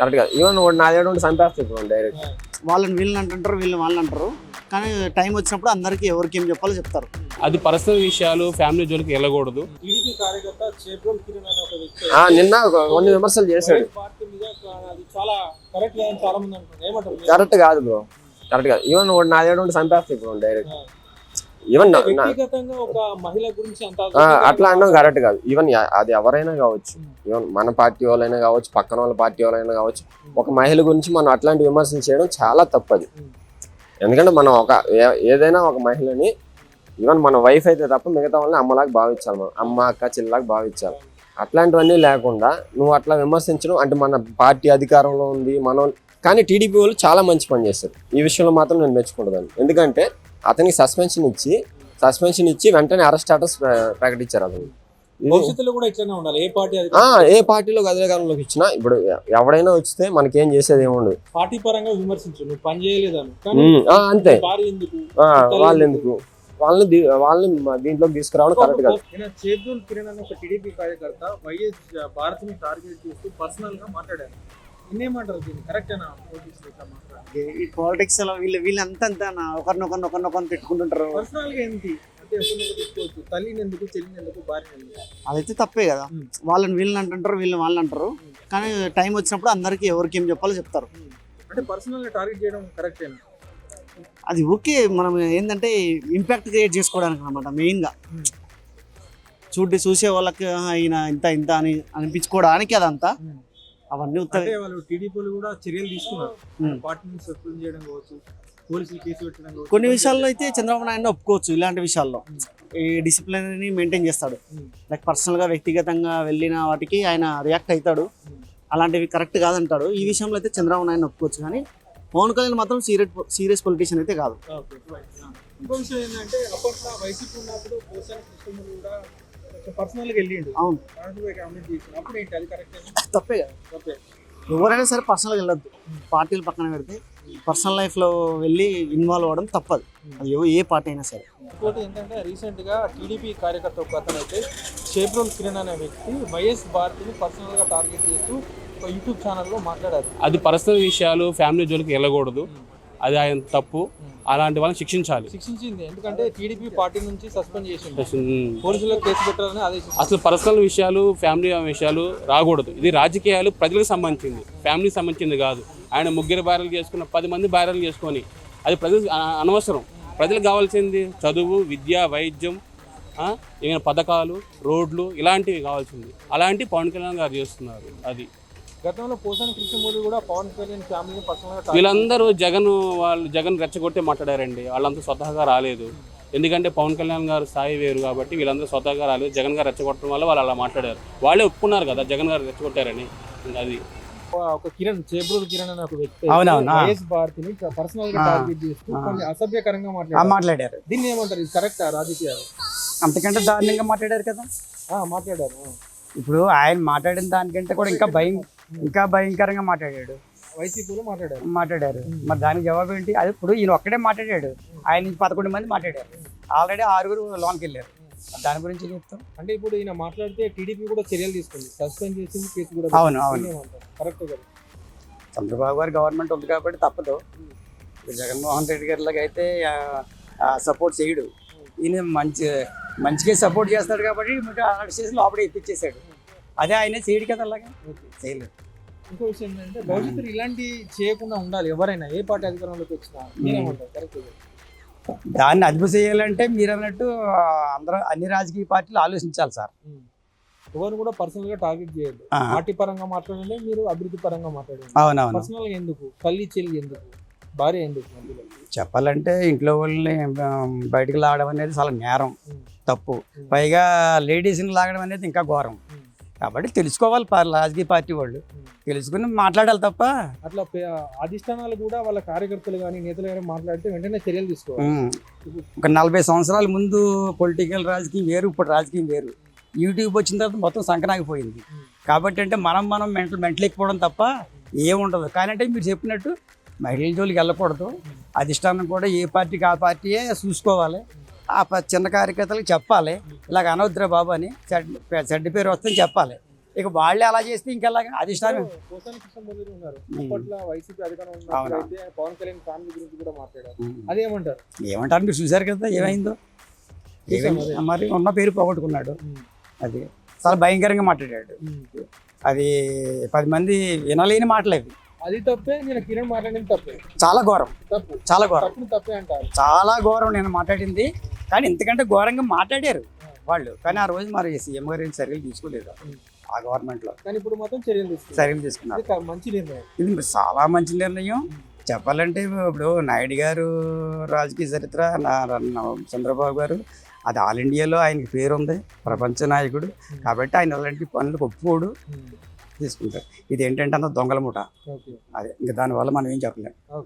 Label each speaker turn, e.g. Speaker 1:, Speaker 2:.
Speaker 1: Correct కాదు even వాడు నా దగ్గర ఉండి చంపేస్తాడు ఇప్పుడు డైరెక్ట్
Speaker 2: వాళ్ళని వీళ్ళని అంటుంటారు వీళ్ళని వాళ్ళని అంటారు. కానీ టైం వచ్చినప్పుడు అందరికీ ఎవరికి ఏం చెప్పాలో చెప్తారు.
Speaker 3: అది పర్సనల్ విషయాలు ఫ్యామిలీ జోలికి వెళ్ళకూడదు.
Speaker 4: టీడీపీ కార్యకర్త చేబ్రోల్ కిరణ్ అనే ఒక వ్యక్తి.
Speaker 1: ఆ, నిన్న ఒక- కొన్ని విమర్శలు చేశాడు.
Speaker 4: పార్టీ మీద అది చాలా కరెక్ట్ లేదని చాలా మంది అంటున్నారు. ఏమంటారు? మీరు?
Speaker 1: కరెక్ట్ కాదు బ్రో కరెక్ట్ కాదు ఈవెన్ వాడు నా దగ్గర ఉండి చంపేస్తాడు ఇప్పుడు డైరెక్ట్. ఈవెన్ అట్లా అనడం కరెక్ట్ కాదు. ఈవెన్ అది ఎవరైనా కావచ్చు. ఈవెన్ మన పార్టీ వాళ్ళైనా కావచ్చు పక్కన వాళ్ళ పార్టీ వాళ్ళైనా కావచ్చు ఒక మహిళ గురించి మనం అట్లాంటి విమర్శలు చేయడం చాలా తప్పది. ఎందుకంటే మనం ఒక ఏదైనా ఒక మహిళని ఈవెన్ మన వైఫ్ అయితే తప్ప మిగతా వాళ్ళని అమ్మలాగా భావించాలి మనం. అమ్మ అక్క చెల్లిలాగా భావించాలి. అట్లాంటివన్నీ లేకుండా నువ్వు అట్లా విమర్శించడం అంటే మన పార్టీ అధికారంలో ఉంది మనం కానీ టీడీపీ వాళ్ళు చాలా మంచి పని చేస్తారు. ఈ విషయంలో మాత్రం నేను మెచ్చుకుంటాను ఎందుకంటే అతనికి సస్పెన్షన్ ఇచ్చి సస్పెన్షన్ ఇచ్చి వెంటనే అరెస్ట్ స్టాటస్ ప్రకటించారు అతను. ఇది-
Speaker 4: భవిష్యత్తులో కూడా ఇట్లానే ఉండాలి. ఏ పార్టీ
Speaker 1: పార్టీలో అధికారంలోకి ఇచ్చినా ఇప్పుడు ఎవడైనా వచ్చితే మనకేం చేసేది ఏముండదు
Speaker 4: పార్టీ పరంగా విమర్శించు నువ్వు పని చేయలేదని
Speaker 1: అంతే. వాళ్ళు ఎందుకు? వాళ్ళని వాళ్ళని దీంట్లోకి తీసుకురావడం కరెక్ట్ కాదు.
Speaker 4: చేబ్రోల్ కిరణ్ అనే ఒక టీడీపీ కార్యకర్త వైఎస్ భారత్ని టార్గెట్ చేస్తూ పర్సనల్గా మాట్లాడారు. ఇన్నేమంటారు దీన్ని? కరెక్టేనా నోటీస్ ఇట్లా మాట్లాడారు
Speaker 2: ఈ పాలిటిక్స్లో వీళ్ళు వీళ్ళు అంతా అంతా ఒకరినొకరిని ఒకరినొకరిని పెట్టుకుంటుంటారు
Speaker 4: పర్సనల్గా ఏంటి? అంటే తల్లిని ఎందుకు చెల్లిని ఎందుకు భార్య ఎందుకు?
Speaker 2: అదైతే తప్పే కదా. వాళ్ళని వీళ్ళని అంటుంటారు వీళ్ళని వాళ్ళని అంటారు. కానీ టైం వచ్చినప్పుడు అందరికీ ఎవరికి ఏం చెప్పాలో చెప్తారు.
Speaker 4: అంటే పర్సనల్గా టార్గెట్ చేయడం కరెక్టేనా
Speaker 2: అది ఓకే. మనం ఏంటంటే ఇంపాక్ట్ క్రియేట్ చేసుకోవడానికి అనమాట మెయిన్గా చూడి చూసే వాళ్ళకి "ఆహా, ఈయన ఇంత ఇంత అని అనిపించుకోవడానికి అదంతా. అవన్నీ ఉత్తరే
Speaker 4: వాళ్ళు టీడీపీలు కూడా చర్యలు తీసుకున్నారు. సస్పెండ్ చేయడం కావచ్చు పోలీసులు కేసు పెట్టడం కావచ్చు.
Speaker 2: కొన్ని విషయాల్లో అయితే చంద్రబాబు నాయుడు ఒప్పుకోవచ్చు ఇలాంటి విషయాల్లో. ఈ డిసిప్లినరీని మెయింటైన్ చేస్తాడు. లైక్ పర్సనల్గా వ్యక్తిగతంగా వెళ్ళిన వాటికి ఆయన రియాక్ట్ అవుతాడు. అలాంటివి కరెక్ట్ కాదంటాడు. ఈ విషయంలో అయితే చంద్రబాబు నాయుడు ఒప్పుకోవచ్చు కానీ పవన్ కళ్యాణ్ మాత్రం సీరియస్ సీరియస్ పొలిటీషియన్ అయితే కాదు.
Speaker 4: ఇంకో విషయం ఏంటంటే అప్పట్లో వైసీపీ ఉన్నప్పుడు కూడా కొంచెం పర్సనల్గా వెళ్ళిండు.
Speaker 2: అవును.
Speaker 4: దాంట్లో కామెంట్ చేసిన అప్పుడు ఏంటి అది కరెక్ట్
Speaker 2: తప్పే కదా.
Speaker 4: ఓకే
Speaker 2: ఎవరైనా సరే పర్సనల్గా వెళ్ళొద్దు. పార్టీలు పక్కన పెడితే పర్సనల్ లైఫ్లో వెళ్ళి ఇన్వాల్వ్ అవ్వడం తప్పదు. అది ఏ పార్టీ అయినా సరే.
Speaker 4: ఇంకోటి ఏంటంటే రీసెంట్గా టీడీపీ కార్యకర్త ఒక అతను అయితే షేబ్రోల్ కిరణ్ అనే వ్యక్తి వైఎస్ భారతిని పర్సనల్గా టార్గెట్ చేస్తూ ఒక యూట్యూబ్ ఛానల్లో మాట్లాడారు.
Speaker 3: అది పర్సనల్ విషయాలు ఫ్యామిలీ జోలికి వెళ్ళకూడదు. అది ఆయన తప్పు. అలాంటి వాళ్ళని శిక్షించాలి.
Speaker 4: శిక్షించింది. ఎందుకంటే టీడీపీ పార్టీ నుంచి సస్పెండ్ చేసింది. పోలీసులకు కేసు పెట్టాలని
Speaker 3: అసలు పర్సనల్ విషయాలు ఫ్యామిలీ విషయాలు రాకూడదు. ఇది రాజకీయాలు ప్రజలకు సంబంధించింది. ఫ్యామిలీకి సంబంధించింది కాదు. ఆయన ముగ్గురు భార్యలు చేసుకున్న పది మంది భార్యలు చేసుకొని అది ప్రజలు అనవసరం. ప్రజలకు కావాల్సింది చదువు విద్య వైద్యం ఏమైనా పథకాలు రోడ్లు ఇలాంటివి కావాల్సింది. అలాంటి పవన్ కళ్యాణ్ గారు చేస్తున్నారు అది.
Speaker 4: గతంలో పోసాని కృష్ణమూర్తి కూడా పవన్ కళ్యాణ్ ఫ్యామిలీని పర్సనల్గా target
Speaker 3: వీళ్ళందరూ జగన్ వాళ్ళు జగన్ రెచ్చగొట్టే మాట్లాడారండి. వాళ్ళంతా స్వతహాగా రాలేదు. ఎందుకంటే పవన్ కళ్యాణ్ గారు స్థాయి వేరు కాబట్టి వీళ్ళందరూ స్వతహాగా రాలేదు. జగన్ గారు రెచ్చగొట్టడం వల్ల వాళ్ళు అలా మాట్లాడారు. వాళ్ళే ఒప్పుకున్నారు కదా జగన్ గారు రెచ్చగొట్టారని. అది.
Speaker 4: ఒక కిరణ్ చేబ్రోల్ కిరణ్ అనే ఒక వ్యక్తి. వైఎస్ భారతిని
Speaker 5: పర్సనల్గా.
Speaker 4: టార్గెట్ చేస్తూ. కొన్ని అసభ్యకరంగా
Speaker 5: ఆ
Speaker 4: మాట్లాడారు.
Speaker 5: మాట్లాడారు
Speaker 4: దీన్ని ఏమంటారు? ఇది కరెక్ట్? రాజకీయాలు
Speaker 5: అంతకంటే దారుణంగా మాట్లాడారు కదా.
Speaker 4: ఆ, మాట్లాడారు.
Speaker 5: ఇప్పుడు ఆయన మాట్లాడిన దానికంటే కూడా ఇంకా భయం ఇంకా భయంకరంగా మాట్లాడాడు.
Speaker 4: వైసీపీలో మాట్లాడారు.
Speaker 5: మాట్లాడారు. మరి దానికి జవాబు ఏంటి? అది ఇప్పుడు ఈయన ఒక్కడే మాట్లాడాడు. ఆయన నుంచి పదకొండు మంది మాట్లాడారు. ఆల్రెడీ ఆరుగురు లోన్కి వెళ్ళారు. దాని గురించి చెప్తాం?
Speaker 4: అంటే ఇప్పుడు ఈయన మాట్లాడితే టీడీపీ కూడా చర్యలు తీసుకుంది. సస్పెండ్ చేసింది కేసు కూడా
Speaker 5: అవును, అవును.
Speaker 4: కరెక్ట్ కదా?
Speaker 5: చంద్రబాబు గారు గవర్నమెంట్ ఉంది కాబట్టి తప్పదు. జగన్మోహన్ రెడ్డి గారి లాగా అయితే సపోర్ట్ చేయడు. ఈయన మంచి మంచిగా సపోర్ట్ చేస్తాడు కాబట్టి అరెస్ట్ చేసి లోపల ఇప్పించేశాడు. అదే ఆయన చేయడు కదా అలాగా? చేయలేదు.
Speaker 4: ఇంకో విషయం ఏంటంటే భవిష్యత్తులో ఇలాంటి చేయకుండా ఉండాలి. ఎవరైనా ఏ పార్టీ అధికారంలోకి వచ్చినా మీరేమంటారు కరెక్ట్
Speaker 5: దాన్ని అదుపు చేయాలంటే మీరు అన్నట్టు అందరూ అన్ని రాజకీయ పార్టీలు ఆలోచించాలి సార్.
Speaker 4: ఎవరు కూడా పర్సనల్గా టార్గెట్
Speaker 5: ఆ.
Speaker 4: పార్టీ పరంగా మాట్లాడండి మీరు అభివృద్ధి పరంగా మాట్లాడండి
Speaker 5: అవునవును.
Speaker 4: పర్సనల్గా ఎందుకు? తల్లి చెల్లి ఎందుకు? భార్య ఎందుకు?
Speaker 5: చెప్పాలంటే ఇంట్లో వాళ్ళని బయటకు లాగడం అనేది చాలా నేరం. తప్పు. పైగా లేడీస్ని లాగడం అనేది ఇంకా ఘోరం. కాబట్టి తెలుసుకోవాలి రాజకీయ పార్టీ వాళ్ళు. తెలుసుకుని మాట్లాడాలి తప్ప.
Speaker 4: అట్లా అధిష్టానాలు కూడా వాళ్ళ కార్యకర్తలు కానీ నేతలు కానీ మాట్లాడితే వెంటనే చర్యలు తీసుకోవాలి.
Speaker 5: ఒక నలభై సంవత్సరాల ముందు పొలిటికల్ రాజకీయం వేరు ఇప్పుడు రాజకీయం వేరు. యూట్యూబ్ వచ్చిన తర్వాత మొత్తం సంకనాగిపోయింది. కాబట్టి అంటే మనం మనం మెంటల్ మెంటల్ ఎక్కిపోవడం తప్ప ఏముండదు. కానీ అంటే మీరు చెప్పినట్టు మహిళల జోలికి వెళ్ళకూడదు. అధిష్టానం కూడా ఏ పార్టీకి ఆ పార్టీయే చూసుకోవాలి. ఆ ప- చిన్న కార్యకర్తలకు చెప్పాలి. ఇలాగ అనవద్దురా బాబు అని చెడ్డ చెడ్డ పేరు వస్తుందని చెప్పాలి. ఇక వాళ్ళే అలా చేస్తే ఇంకెలాగా అధిష్టానం? ఏమంటారు? మీరు చూసారు కదా ఏమైందో? మరి ఉన్న పేరు పోగొట్టుకున్నాడు. అది చాలా భయంకరంగా మాట్లాడాడు. అది పది మంది వినలేని మాటలు అవి.
Speaker 4: అది తప్పే నేను కిరణ్ మాట్లాడింది తప్పే.
Speaker 5: చాలా ఘోరం.
Speaker 4: తప్పు.
Speaker 5: చాలా ఘోరం.
Speaker 4: తప్పుని తప్పే అంటారు.
Speaker 5: చాలా ఘోరం నేను మాట్లాడింది. కానీ ఇంతకంటే ఘోరంగా మాట్లాడారు వాళ్ళు. కానీ ఆ రోజు మరి సీఎం గారు ఏం చర్యలు తీసుకోలేదు. ఆ గవర్నమెంట్లో
Speaker 4: కానీ ఇప్పుడు మాత్రం చర్యలు తీసుకున్నారు.
Speaker 5: చర్యలు తీసుకున్నారు.
Speaker 4: ఇది మంచి నిర్ణయం.
Speaker 5: ఇది చాలా మంచి నిర్ణయం. చెప్పాలంటే ఇప్పుడు నాయుడు గారు రాజకీయ చరిత్ర చంద్రబాబు గారు అది ఆల్ ఇండియాలో ఆయనకి పేరు ఉంది ప్రపంచ నాయకుడు. కాబట్టి ఆయన అలాంటి పనులకు ఒప్పుకోడు. తీసుకుంటారు. ఇది ఏంటంటే అంత దొంగల
Speaker 4: ఓకే.
Speaker 5: అదే ఇంకా దానివల్ల మనం ఏం చెప్పలేం.
Speaker 4: ఓకే.